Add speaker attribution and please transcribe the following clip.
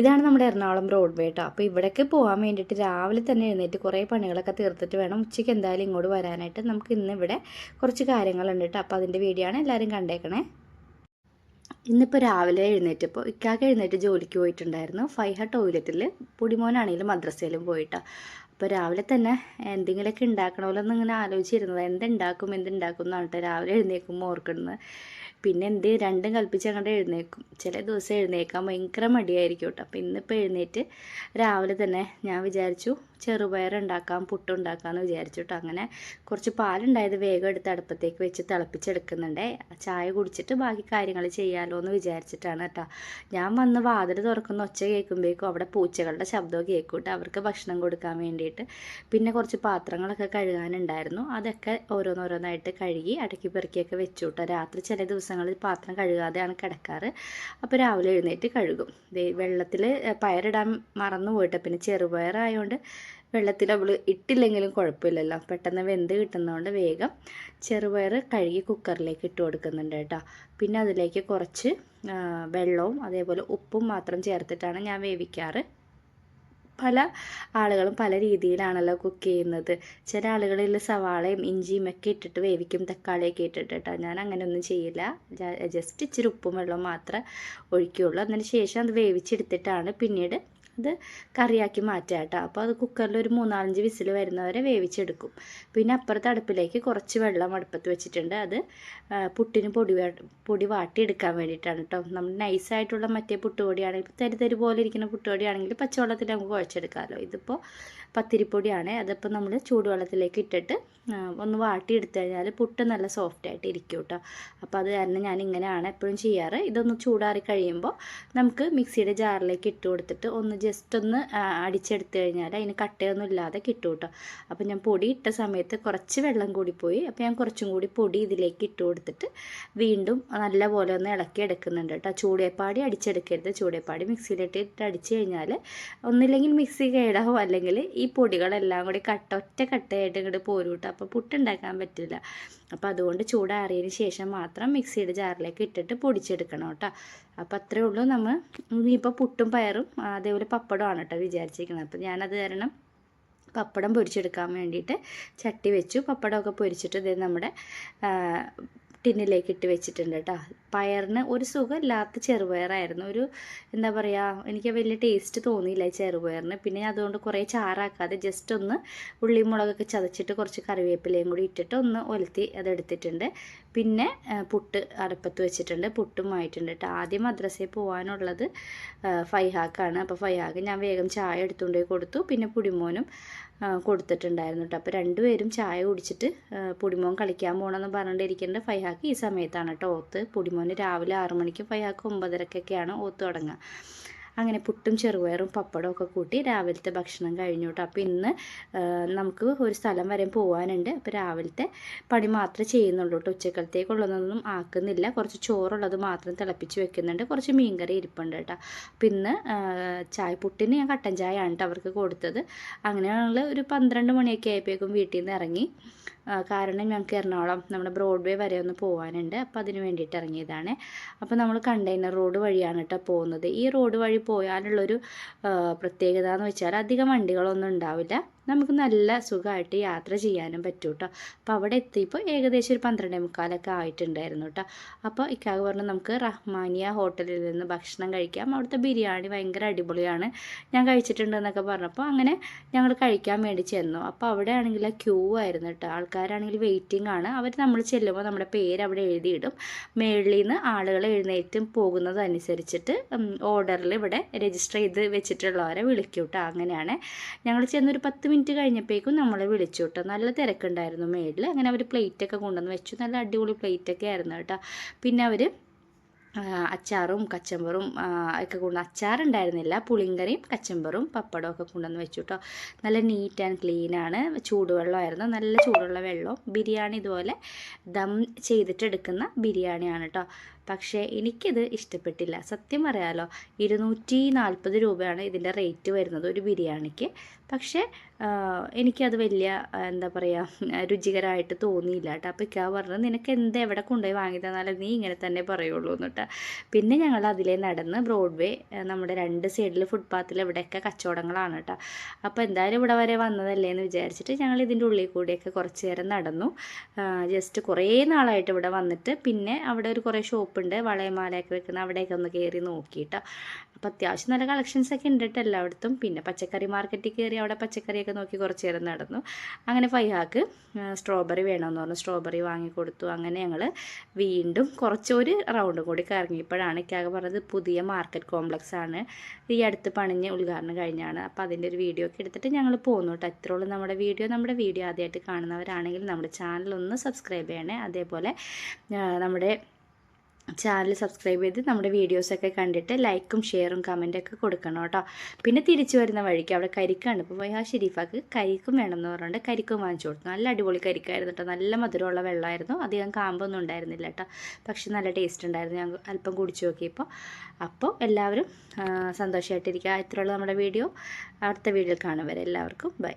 Speaker 1: ഇതാണ് നമ്മുടെ എറണാകുളം റോഡ് കേട്ടോ അപ്പോൾ ഇവിടേക്ക് പോകാൻ വേണ്ടിയിട്ട് രാവിലെ തന്നെ എഴുന്നേറ്റ് കുറേ പണികളൊക്കെ തീർത്തിട്ട് വേണം ഉച്ചയ്ക്ക് എന്തായാലും ഇങ്ങോട്ട് വരാനായിട്ട്. നമുക്ക് ഇന്ന് ഇവിടെ കുറച്ച് കാര്യങ്ങളുണ്ട് കേട്ടോ അപ്പോൾ അതിന്റെ വീഡിയോ ആണ് എല്ലാവരും കണ്ടേക്കണേ. ഇന്നിപ്പോൾ രാവിലെ എഴുന്നേറ്റപ്പോൾ ഇക്കാക്ക് എഴുന്നേറ്റ് ജോലിക്ക് പോയിട്ടുണ്ടായിരുന്നു. ഫൈഹ ടോയ്ലറ്റിൽ പൊടിമോനാണെങ്കിലും മദ്രസയിലും പോയിട്ടാ അപ്പോൾ രാവിലെ തന്നെ എന്തെങ്കിലുമൊക്കെ ഉണ്ടാക്കണമല്ലോ എന്ന് ഇങ്ങനെ ആലോചിച്ചിരുന്നത്. എന്തുണ്ടാക്കും എന്തുണ്ടാക്കും എന്നാണ് കേട്ടോ രാവിലെ എഴുന്നേൽക്കുമ്പോൾ ഓർക്കുന്നത് പിന്നെ എന്ത് രണ്ടും കൽപ്പിച്ച് അങ്ങോട്ട് എഴുന്നേക്കും ചില ദിവസം എഴുന്നേക്കാൻ ഭയങ്കര മടിയായിരിക്കും കേട്ടോ അപ്പോൾ ഇന്നിപ്പോൾ എഴുന്നേറ്റ് രാവിലെ തന്നെ ഞാൻ വിചാരിച്ചു ചെറുപയർ ഉണ്ടാക്കാം പുട്ടുണ്ടാക്കാമെന്ന് വിചാരിച്ചു കേട്ടോ അങ്ങനെ കുറച്ച് പാലുണ്ടായത് വേഗം എടുത്ത് അടുപ്പത്തേക്ക് വെച്ച് തിളപ്പിച്ചെടുക്കുന്നുണ്ട്. ചായ കുടിച്ചിട്ട് ബാക്കി കാര്യങ്ങൾ ചെയ്യാമല്ലോ എന്ന് വിചാരിച്ചിട്ടാണ് കേട്ടോ. ഞാൻ വന്ന് വാതിൽ തുറക്കുന്ന ഒച്ച കേൾക്കുമ്പോഴേക്കും അവിടെ പൂച്ചകളുടെ ശബ്ദവും കേൾക്കും കേട്ടോ അവർക്ക് ഭക്ഷണം കൊടുക്കാൻ വേണ്ടിയിട്ട്. പിന്നെ കുറച്ച് പാത്രങ്ങളൊക്കെ കഴുകാനുണ്ടായിരുന്നു. അതൊക്കെ ഓരോന്നോരോന്നായിട്ട് കഴുകി അടക്കി പെറുക്കിയൊക്കെ വെച്ചു കേട്ടോ രാത്രി ചില ദിവസങ്ങളിൽ പാത്രം കഴുകാതെയാണ് കിടക്കാറ്. അപ്പോൾ രാവിലെ എഴുന്നേറ്റ് കഴുകും. വെള്ളത്തിൽ പയറിടാൻ മറന്നു പോയിട്ട് പിന്നെ ചെറുപയറായതുകൊണ്ട് വെള്ളത്തിൽ അവൾ ഇട്ടില്ലെങ്കിലും കുഴപ്പമില്ലല്ലോ. പെട്ടെന്ന് വെന്ത് കിട്ടുന്നതുകൊണ്ട് വേഗം ചെറുപയർ കഴുകി കുക്കറിലേക്ക് ഇട്ട് കൊടുക്കുന്നുണ്ട് കേട്ടോ. പിന്നെ അതിലേക്ക് കുറച്ച് വെള്ളവും അതേപോലെ ഉപ്പും മാത്രം ചേർത്തിട്ടാണ് ഞാൻ വേവിക്കാറ്. പല ആളുകളും പല രീതിയിലാണല്ലോ കുക്ക് ചെയ്യുന്നത്. ചില ആളുകളിൽ സവാളയും ഇഞ്ചിയും ഒക്കെ ഇട്ടിട്ട് വേവിക്കും തക്കാളിയൊക്കെ ഇട്ടിട്ട് കേട്ടോ. ഞാൻ അങ്ങനെയൊന്നും ചെയ്യില്ല. ജസ്റ്റ് ഇച്ചിരി ഉപ്പും വെള്ളവും മാത്രമേ ഒഴിക്കുകയുള്ളൂ അതിന് ശേഷം അത് വേവിച്ചെടുത്തിട്ടാണ് പിന്നീട് അത് കറിയാക്കി മാറ്റുക കേട്ടോ. അപ്പോൾ അത് കുക്കറിൽ ഒരു മൂന്നാലഞ്ച് വിസിൽ വരുന്നവരെ വേവിച്ചെടുക്കും. പിന്നെ അപ്പുറത്തെ അടുപ്പിലേക്ക് കുറച്ച് വെള്ളം അടുപ്പത്ത് വെച്ചിട്ടുണ്ട്. അത് പുട്ടിന് പൊടി പൊടി വാട്ടിയെടുക്കാൻ വേണ്ടിയിട്ടാണ് കേട്ടോ. നമ്മൾ നൈസായിട്ടുള്ള മറ്റേ പുട്ടുപൊടിയാണെങ്കിൽ തരി തരി പോലെ ഇരിക്കുന്ന പുട്ടുപൊടിയാണെങ്കിൽ പച്ചവെള്ളത്തിൽ നമുക്ക് കുഴച്ചെടുക്കാമല്ലോ. ഇതിപ്പോൾ പത്തിരിപ്പൊടിയാണ്. അതിപ്പോൾ നമ്മൾ ചൂടുവെള്ളത്തിലേക്ക് ഇട്ടിട്ട് ഒന്ന് വാട്ടിയെടുത്ത് കഴിഞ്ഞാൽ പുട്ട് നല്ല സോഫ്റ്റ് ആയിട്ട് ഇരിക്കും കേട്ടോ. അപ്പോൾ അത് കാരണം ഞാൻ ഇങ്ങനെയാണ് എപ്പോഴും ചെയ്യാറ്. ഇതൊന്ന് ചൂടാറി കഴിയുമ്പോൾ നമുക്ക് മിക്സിയുടെ ജാറിലേക്ക് ഇട്ട് കൊടുത്തിട്ട് ഒന്ന് ജസ്റ്റ് ഒന്ന് അടിച്ചെടുത്തു കഴിഞ്ഞാൽ അതിന് കട്ടയൊന്നും ഇല്ലാതെ കിട്ടും കേട്ടോ. അപ്പോൾ ഞാൻ പൊടി ഇട്ട സമയത്ത് കുറച്ച് വെള്ളം കൂടി പോയി അപ്പോൾ ഞാൻ കുറച്ചും കൂടി പൊടി ഇതിലേക്ക് ഇട്ട് കൊടുത്തിട്ട് വീണ്ടും നല്ലപോലെ ഒന്ന് ഇളക്കി എടുക്കുന്നുണ്ട് കേട്ടോ. ചൂടേപ്പാടി അടിച്ചെടുക്കരുത്. ചൂടേപ്പാടി മിക്സിയിലിട്ടിട്ട് അടിച്ചു കഴിഞ്ഞാൽ ഒന്നില്ലെങ്കിൽ മിക്സി കേടാവും. അല്ലെങ്കിൽ ഈ പൊടികളെല്ലാം കൂടി കട്ട ഒറ്റ കട്ടയായിട്ട് ഇങ്ങോട്ട് പോരും കേട്ടോ അപ്പോൾ പുട്ടുണ്ടാക്കാൻ പറ്റില്ല. അപ്പോൾ അതുകൊണ്ട് ചൂടാറിയതിന് ശേഷം മാത്രം മിക്സിയുടെ ജാറിലേക്ക് ഇട്ടിട്ട് പൊടിച്ചെടുക്കണം കേട്ടോ. അപ്പോൾ അത്രേ ഉള്ളൂ നമ്മൾ ഇനിയിപ്പോൾ പുട്ടും പയറും അതേപോലെ ആണ് കേട്ടോ വിചാരിച്ചിരിക്കുന്നത്. അപ്പോൾ ഞാനത് കാരണം പപ്പടം പൊരിച്ചെടുക്കാൻ വേണ്ടിയിട്ട് ചട്ടി വെച്ചു. പപ്പടമൊക്കെ പൊരിച്ചിട്ട് ഇത് നമ്മുടെ ടിന്നിലേക്ക് ഇട്ട് വെച്ചിട്ടുണ്ട് കേട്ടോ പയറിന് ഒരു സുഖമില്ലാത്ത ചെറുപയറായിരുന്നു. ഒരു എന്താ പറയുക എനിക്ക് വലിയ ടേസ്റ്റ് തോന്നിയില്ല ചെറുപയറിന്. പിന്നെ അതുകൊണ്ട് കുറേ ചാറാക്കാതെ ജസ്റ്റ് ഒന്ന് ഉള്ളിയും മുളകൊക്കെ ചതച്ചിട്ട് കുറച്ച് കറിവേപ്പിലയും കൂടി ഇട്ടിട്ട് ഒന്ന് ഒലത്തി അതെടുത്തിട്ടുണ്ട്. പിന്നെ പുട്ട് അടുപ്പത്ത് വെച്ചിട്ടുണ്ട്. പുട്ടും ആയിട്ടുണ്ട് കേട്ടോ ആദ്യം മദ്രസയിൽ പോകാനുള്ളത് ഫൈഹാക്കാണ്. അപ്പോൾ ഫൈഹാക്ക് ഞാൻ വേഗം ചായ എടുത്തുകൊണ്ട് പോയി കൊടുത്തു. പിന്നെ പുടിമോനും കൊടുത്തിട്ടുണ്ടായിരുന്നു കേട്ടോ അപ്പോൾ രണ്ടുപേരും ചായ കുടിച്ചിട്ട് പുടിമോൻ കളിക്കാൻ പോകണമെന്ന് പറഞ്ഞിട്ടിരിക്കേണ്ട ഫൈഹാക്ക് ഈ സമയത്താണ് കേട്ടോ ഓത്ത്. പുടിമോന് രാവിലെ ആറു മണിക്ക് അയാൾക്ക് ഒമ്പതരക്കൊക്കെയാണ് ഓത്ത് തുടങ്ങുക. അങ്ങനെ പുട്ടും ചെറുപയറും പപ്പടവും ഒക്കെ കൂട്ടി രാവിലത്തെ ഭക്ഷണം കഴിഞ്ഞു കേട്ടോ. അപ്പോൾ ഇന്ന് നമുക്ക് ഒരു സ്ഥലം വരെ പോകാനുണ്ട് അപ്പോൾ രാവിലത്തെ പണി മാത്രമേ ചെയ്യുന്നുള്ളൂ കേട്ടോ. ഉച്ചക്കലത്തേക്കുള്ളതൊന്നും ആക്കുന്നില്ല. കുറച്ച് ചോറുള്ളത് മാത്രം തിളപ്പിച്ച് വെക്കുന്നുണ്ട്. കുറച്ച് മീൻകറി ഇരിപ്പുണ്ട് കേട്ടോ. അപ്പോൾ ഇന്ന് ചായ പുട്ടിന് ഞാൻ കട്ടൻ ചായ ആണ് കേട്ടോ അവർക്ക് കൊടുത്തത്. അങ്ങനെയാണുള്ള ഒരു പന്ത്രണ്ട് മണിയൊക്കെ ആയപ്പോഴേക്കും വീട്ടിൽ നിന്ന് ഇറങ്ങി കാരണം ഞങ്ങൾക്ക് എറണാകുളം നമ്മുടെ ബ്രോഡ്വേ വരെ ഒന്ന് പോകാനുണ്ട് അപ്പോൾ അതിന് വേണ്ടിയിട്ട് ഇറങ്ങിയതാണ്. അപ്പോൾ നമ്മൾ കണ്ടെയ്നർ റോഡ് വഴിയാണ് കേട്ടോ പോകുന്നത്. ഈ റോഡ് വഴി പോയാലുള്ളൊരു പ്രത്യേകത എന്ന് വെച്ചാൽ അധികം വണ്ടികളൊന്നും ഉണ്ടാവില്ല. നമുക്ക് നല്ല സുഖമായിട്ട് യാത്ര ചെയ്യാനും പറ്റും കേട്ടോ അപ്പോൾ അവിടെ എത്തിയപ്പോൾ ഏകദേശം ഒരു പന്ത്രണ്ടേ മുക്കാലൊക്കെ ആയിട്ടുണ്ടായിരുന്നു കേട്ടോ അപ്പോൾ ഇക്കാക്ക് പറഞ്ഞു നമുക്ക് റഹ്മാനിയ ഹോട്ടലിൽ നിന്ന് ഭക്ഷണം കഴിക്കാം. അവിടുത്തെ ബിരിയാണി ഭയങ്കര അടിപൊളിയാണ്. ഞാൻ കഴിച്ചിട്ടുണ്ട് എന്നൊക്കെ പറഞ്ഞപ്പോൾ അങ്ങനെ ഞങ്ങൾ കഴിക്കാൻ വേണ്ടി ചെന്നു. അപ്പോൾ അവിടെ ആണെങ്കിൽ ക്യൂ ആയിരുന്നു കേട്ടോ ആൾക്കാരാണെങ്കിൽ വെയിറ്റിംഗ് ആണ്. അവർ നമ്മൾ ചെല്ലുമ്പോൾ നമ്മുടെ പേര് അവിടെ എഴുതിയിടും. മേളിൽ നിന്ന് ആളുകൾ എഴുന്നേറ്റും പോകുന്നതനുസരിച്ചിട്ട് ഓർഡറിൽ ഇവിടെ രജിസ്റ്റർ ചെയ്ത് വെച്ചിട്ടുള്ളവരെ വിളിക്കും കേട്ടോ അങ്ങനെയാണ്. ഞങ്ങൾ ചെന്നൊരു പത്ത് മിനിറ്റ് കഴിഞ്ഞപ്പോഴേക്കും നമ്മളെ വിളിച്ചു കേട്ടോ. നല്ല തിരക്കുണ്ടായിരുന്നു മേളിൽ അങ്ങനെ അവർ പ്ലേറ്റൊക്കെ കൊണ്ടുവന്ന് വെച്ചു. നല്ല അടിപൊളി പ്ലേറ്റൊക്കെ ആയിരുന്നു കേട്ടോ. പിന്നെ അവർ അച്ചാറും കച്ചമ്പറും ഒക്കെ കൊണ്ട് അച്ചാറുണ്ടായിരുന്നില്ല പുളിങ്കറിയും കച്ചമ്പറും പപ്പടവും ഒക്കെ കൊണ്ടുവന്ന് വെച്ചു കേട്ടോ. നല്ല നീറ്റ് ആൻഡ് ക്ലീൻ ആണ്. ചൂടുവെള്ളമായിരുന്നു. നല്ല ചൂടുള്ള വെള്ളവും ബിരിയാണി ഇതുപോലെ ദം ചെയ്തിട്ടെടുക്കുന്ന ബിരിയാണിയാണ് കേട്ടോ. പക്ഷേ എനിക്കിത് ഇഷ്ടപ്പെട്ടില്ല. സത്യം പറയാലോ ഇരുന്നൂറ്റി നാൽപ്പത് രൂപയാണ് ഇതിന്റെ റേറ്റ് വരുന്നത് ഒരു ബിരിയാണിക്ക്. പക്ഷേ എനിക്കത് വലിയ എന്താ പറയുക രുചികരമായിട്ട് തോന്നിയില്ല കേട്ടോ. അപ്പോൾ ഇക്കാ പറഞ്ഞത് നിനക്ക് എന്ത് എവിടെ കൊണ്ടുപോയി വാങ്ങി തന്നാലും നീ ഇങ്ങനെ തന്നെ പറയുള്ളൂ എന്നിട്ട് പിന്നെ ഞങ്ങൾ അതിലേ നടന്ന് ബ്രോഡ്വേ നമ്മുടെ രണ്ട് സൈഡിൽ ഫുട്പാത്തിൽ ഇവിടെയൊക്കെ കച്ചവടങ്ങളാണ് കേട്ടോ. അപ്പോൾ എന്തായാലും ഇവിടെ വരെ വന്നതല്ലേ എന്ന് വിചാരിച്ചിട്ട് ഞങ്ങൾ ഇതിന്റെ ഉള്ളിൽ കൂടിയൊക്കെ കുറച്ച് നേരം നടന്നു. ജസ്റ്റ് കുറേ നാളായിട്ട് ഇവിടെ വന്നിട്ട് പിന്നെ അവിടെ ഒരു കുറേ ഷോപ്പുണ്ട് വളയമാലയൊക്കെ വെക്കുന്ന അവിടെയൊക്കെ ഒന്ന് കയറി നോക്കിയിട്ടോ. അപ്പോൾ അത്യാവശ്യം നല്ല കളക്ഷൻസ് ഒക്കെ ഉണ്ട് കേട്ടോ എല്ലായിടത്തും. പിന്നെ പച്ചക്കറി മാർക്കറ്റിൽ കയറി അവിടെ പച്ചക്കറിയൊക്കെ നോക്കി കുറച്ച് നേരം നടന്നു. അങ്ങനെ ഫൈഹാക്ക് സ്ട്രോബെറി വേണമെന്ന് പറഞ്ഞു. സ്ട്രോബെറി വാങ്ങിക്കൊടുത്തു അങ്ങനെ ഞങ്ങൾ വീണ്ടും കുറച്ചൊരു റൗണ്ട് കൂടി കറങ്ങിയപ്പോഴാണ് ഇക്കാകെ പറഞ്ഞത് പുതിയ മാർക്കറ്റ് കോംപ്ലക്സ് ആണ്. ഈ അടുത്ത് പണിഞ്ഞ് ഉദ്ഘാടനം കഴിഞ്ഞാണ്. അപ്പോൾ അതിന്റെ ഒരു വീഡിയോ ഒക്കെ എടുത്തിട്ട് ഞങ്ങൾ പോന്നു കേട്ടോ. എത്രയോളം നമ്മുടെ വീഡിയോ. നമ്മുടെ വീഡിയോ ആദ്യമായിട്ട് കാണുന്നവരാണെങ്കിൽ നമ്മുടെ ചാനൽ ഒന്ന് സബ്സ്ക്രൈബ് ചെയ്യണേ. അതേപോലെ നമ്മുടെ ചാനൽ സബ്സ്ക്രൈബ് ചെയ്ത് നമ്മുടെ വീഡിയോസൊക്കെ കണ്ടിട്ട് ലൈക്കും ഷെയറും കമന്റൊക്കെ കൊടുക്കണം കേട്ടോ. പിന്നെ തിരിച്ചു വരുന്ന വഴിക്ക് അവിടെ കരിക്കാണ്. ഇപ്പോൾ ആ ഷെരീഫാക്ക് കരിക്കും വേണമെന്ന് പറഞ്ഞുകൊണ്ട് കരിക്കും വാങ്ങിച്ചു കൊടുത്തു. നല്ല അടിപൊളി കരിക്കായിരുന്നു കേട്ടോ. നല്ല മധുരമുള്ള വെള്ളമായിരുന്നു. അധികം കാമ്പൊന്നും ഉണ്ടായിരുന്നില്ല കേട്ടോ. പക്ഷെ നല്ല ടേസ്റ്റ് ഉണ്ടായിരുന്നു. ഞാൻ അല്പം കുടിച്ചു നോക്കിയപ്പോൾ. അപ്പോൾ എല്ലാവരും സന്തോഷമായിട്ടിരിക്കുക ഇത്രയുള്ള നമ്മുടെ വീഡിയോ അടുത്ത വീഡിയോയിൽ കാണും. വരെ എല്ലാവർക്കും ബൈ